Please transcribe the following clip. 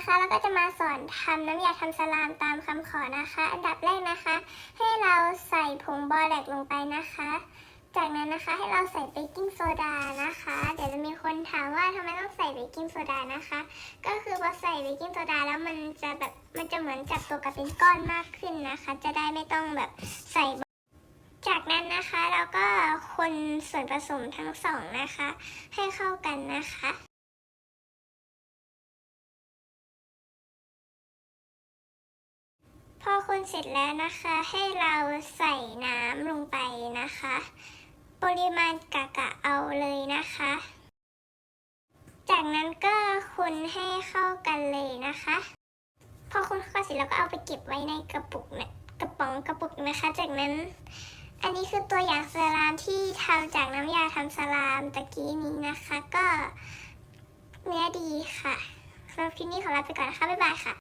นะคะเราก็จะมาสอนทำน้ำยาทำสลามตามคำขอนะคะ อันดับแรกนะคะ ให้เราใส่ผงบอแลกลงไปนะคะ จากนั้นนะคะให้เราใส่เบกกิ้งโซดานะคะ เดี๋ยวจะมีคนถามว่าทำไมต้องใส่เบกกิ้งโซดานะคะ ก็คือพอใส่เบกกิ้งโซดาแล้วมันจะแบบมันจะเหมือนจับตัวกับเป็นก้อนมากขึ้นนะคะ จะได้ไม่ต้องแบบใส่จากนั้นนะคะเราก็คนส่วนผสมทั้งสองนะคะ ให้เข้ากันนะคะ คนเสร็จแล้วนะคะ ให้เราใส่น้ำลงไปนะคะ ปริมาณกะกะเอาเลยนะคะ จากนั้นก็คนให้เข้ากันเลยนะคะ พอคนเข้าเสร็จเราก็เอาไปเก็บไว้ในกระปุกเนี่ยกระป๋องกระปุกนะคะ จากนั้น อันนี้คือตัวอย่างสลามที่ทำจากน้ำยาทำสลามตะกี้นี้นะคะ ก็เนื้อดีค่ะสำหรับคลิปนี้ขอลาไปก่อนนะคะบ๊ายบายค่ะ